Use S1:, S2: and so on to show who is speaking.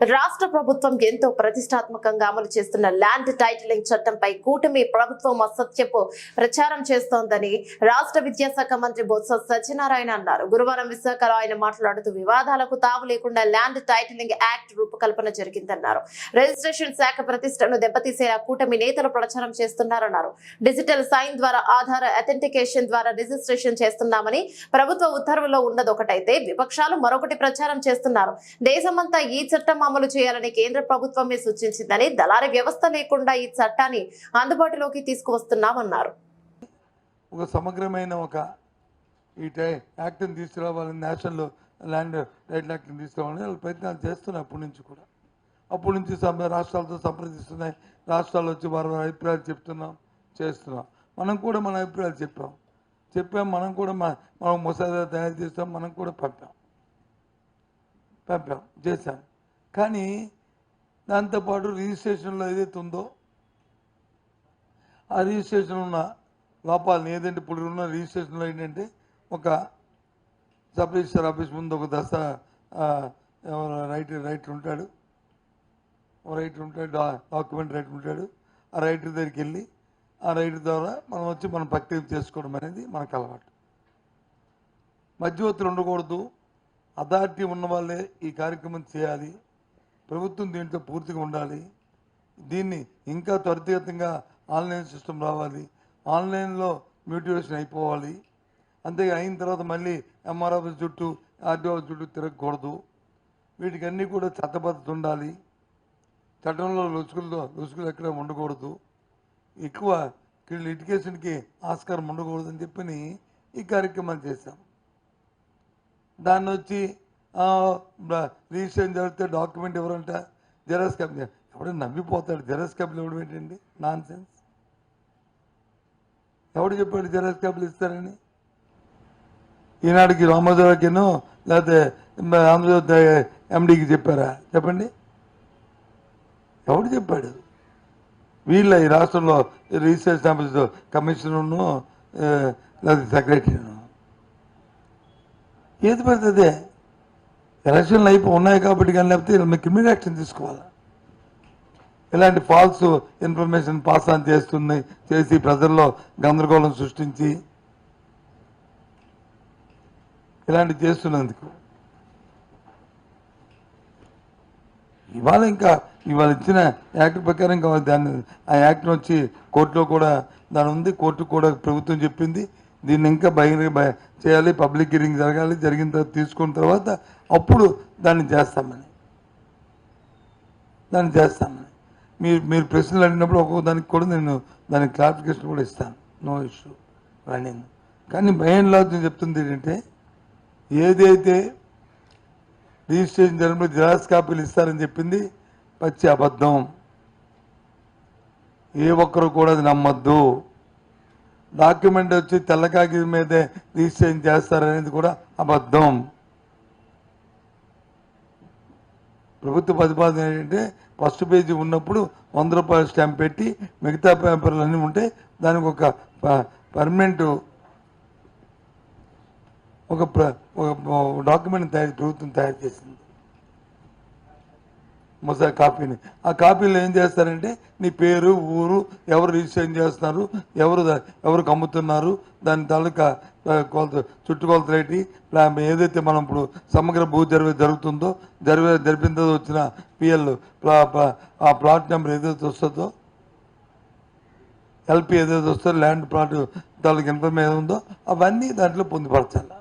S1: రాష్ట్ర ప్రభుత్వం ఎంతో ప్రతిష్టాత్మకంగా అమలు చేస్తున్న ల్యాండ్ టైటిలింగ్ చట్టంపై కూటమి ప్రభుత్వం అసత్యపు ప్రచారం చేస్తోందని రాష్ట్ర విద్యాశాఖ మంత్రి బొత్స సత్యనారాయణ అన్నారు. గురువారం విశాఖలో ఆయన మాట్లాడుతూ వివాదాలకు తావు లేకుండా ల్యాండ్ టైటిలింగ్ యాక్ట్ రూపకల్పన జరిగిందన్నారు. రిజిస్ట్రేషన్ శాఖ ప్రతిష్టను దెబ్బతీసేలా కూటమి నేతలు ప్రచారం చేస్తున్నారన్నారు. డిజిటల్ సైన్ ద్వారా ఆధార్ అథెంటికేషన్ ద్వారా రిజిస్ట్రేషన్ చేస్తున్నామని ప్రభుత్వ ఉత్తర్వులో ఉన్నదొకటైతే విపక్షాలు మరొకటి ప్రచారం చేస్తున్నారు. దేశమంతా ఈ చట్టం అమలు చేయాలని కేంద్ర ప్రభుత్వమే సూచించిందని దళారీ వ్యవస్థ లేకుండా ఈ చట్టాన్ని అందుబాటులోకి తీసుకువస్తున్నామన్నారు.
S2: ఒక సమగ్రమైన ఒక ఈ టై యాక్ట్ని తీసుకురావాలని నేషనల్ ల్యాండ్ రైట్ యాక్ట్ని తీసుకురావాలని వాళ్ళు ప్రయత్నాలు చేస్తున్నాయి అప్పటి నుంచి కూడా. అప్పటి నుంచి రాష్ట్రాలతో సంప్రదిస్తున్నాయి. రాష్ట్రాలు వచ్చి వారి వారి అభిప్రాయాలు చెప్తున్నాం చేస్తున్నాం. మనం కూడా మన అభిప్రాయాలు చెప్పాం. చెప్పాం మనం కూడా మనం ముసాదా తయారు చేస్తాం మనం కూడా పంపాం. పంపాం చేశాం. కానీ దాంతోపాటు రిజిస్ట్రేషన్లో ఏదైతే ఉందో ఆ రిజిస్ట్రేషన్ ఉన్న లోపాలని ఏదంటే ఇప్పుడు ఉన్న రిజిస్ట్రేషన్లో ఏంటంటే ఒక సబ్ రిజిస్టర్ ఆఫీస్ ముందు ఒక దశ ఎవరు రైట్ రైటర్ ఉంటాడు. రైటర్ ఉంటాడు డాక్యుమెంట్ రైటర్ ఉంటాడు. ఆ రైటర్ దగ్గరికి వెళ్ళి ఆ రైటర్ ద్వారా మనం వచ్చి మనం ప్రక్రియ చేసుకోవడం అనేది మనకు అలవాటు. మధ్యవర్తులు ఉండకూడదు. అథారిటీ ఉన్న వాళ్ళే ఈ కార్యక్రమం చేయాలి. ప్రభుత్వం దీంట్లో పూర్తిగా ఉండాలి. దీన్ని ఇంకా త్వరితగతంగా ఆన్లైన్ సిస్టమ్ రావాలి. ఆన్లైన్లో మ్యూటివేషన్ అయిపోవాలి. అంతే అయిన తర్వాత మళ్ళీ ఎంఆర్ ఆఫీస్ చుట్టూ ఆర్టీఓ చుట్టూ తిరగకూడదు. వీటికి అన్నీ కూడా చట్టబద్ధత ఉండాలి. చట్టంలో లుసుకులతో లొసుకులు ఎక్కడ ఉండకూడదు. ఎక్కువ లిటికేషన్కి ఆస్కారం ఉండకూడదని చెప్పని ఈ కార్యక్రమాన్ని చేశాం. దాన్ని వచ్చి రిజిస్ట్రేషన్ జరిగితే డాక్యుమెంట్ ఎవరంట? Xerox company. ఎవడు నమ్మిపోతాడు జెరాక్స్ కంపెనీ ఇవ్వడం ఏంటండి నాన్ సెన్స్ ఎవడు చెప్పాడు జెరాక్స్ కంపెనీ ఇస్తారని? ఈనాటికి రామోజీరావుకిను లేకపోతే మ- ఆంధ్రజ్యోతి ఎండికి చెప్పారా? చెప్పండి. ఎవడు చెప్పాడు? వీళ్ళ ఈ రాష్ట్రంలో రిజిస్ట్రేషన్ ఆఫీస్ కమిషనర్ను ఆ, లేకపోతే సెక్రటరీను. ఏది పడుతుంది ఎలక్షన్లు అయిపో ఉన్నాయి కాబట్టి కానీ లేకపోతే మీకు మీద యాక్షన్ తీసుకోవాలి? ఇలాంటి ఫాల్స్ ఇన్ఫర్మేషన్ పాస్ ఆన్ చేస్తుంది చేసి ప్రజల్లో గందరగోళం సృష్టించి ఇలాంటి చేస్తున్నందుకు. ఇవాళ ఇంకా ఇవాళ ఇచ్చిన యాక్ట్ ప్రకారం ఇంకా దాన్ని ఆ యాక్ట్ని వచ్చి కోర్టులో కూడా దాని ఉంది కోర్టు కూడా ప్రభుత్వం చెప్పింది. దీన్ని ఇంకా బహిరంగ చేయాలి పబ్లిక్ హియరింగ్ జరగాలి జరిగిన తర్వాత తీసుకున్న తర్వాత అప్పుడు దాన్ని చేస్తామని. దాన్ని చేస్తామని. మీరు మీరు ప్రశ్నలు అడిగినప్పుడు ఒక్కొక్క దానికి కూడా నేను దానికి క్లారిఫికేషన్ కూడా ఇస్తాను. No issue. రన్నింగ్ కానీ మెయిన్ లాజ్ నేను చెప్తుంది ఏంటంటే ఏదైతే రిజిస్ట్రేషన్ జరిగినప్పుడు జిరాక్స్ కాపీలు ఇస్తారని చెప్పింది పచ్చి అబద్ధం. ఏ ఒక్కరు కూడా అది నమ్మద్దు. డాక్యుమెంట్ వచ్చి తెల్ల కాగితం మీదే రిజిస్ట్రేషన్ చేస్తారనేది కూడా అబద్ధం. ప్రభుత్వ ప్రతిపాదన ఏంటంటే ఫస్ట్ పేజీ ఉన్నప్పుడు వంద రూపాయల స్టాంప్ పెట్టి మిగతా పేపర్లు అన్నీ ఉంటే దానికి ఒక పర్మనెంట్ ఒక ప్ర- ఒక డాక్యుమెంట్ తయారు ప్రభుత్వం తయారు చేసింది. మొసా కాపీని. ఆ కాపీలో ఏం చేస్తారంటే నీ పేరు ఊరు ఎవరు రిజిస్ట్రేషన్ చేస్తున్నారు ఎవరు ఎవరికి అమ్ముతున్నారు దాని తాలూకా కొలత చుట్టుకొలత రేటి ఏదైతే మనం ఇప్పుడు సమగ్ర భూ జరిగే జరుగుతుందో జరిగే జరిపిన వచ్చిన పిఎల్ ప్లా ప్లా- ఆ ప్లాట్ నెంబర్ ఏదైతే వస్తుందో ఎల్పి ఏదైతే వస్తుందో ల్యాండ్ ప్లాట్ తాలూకా ఇన్ఫర్మేషన్ ఉందో అవన్నీ దాంట్లో పొందుపరచాలి.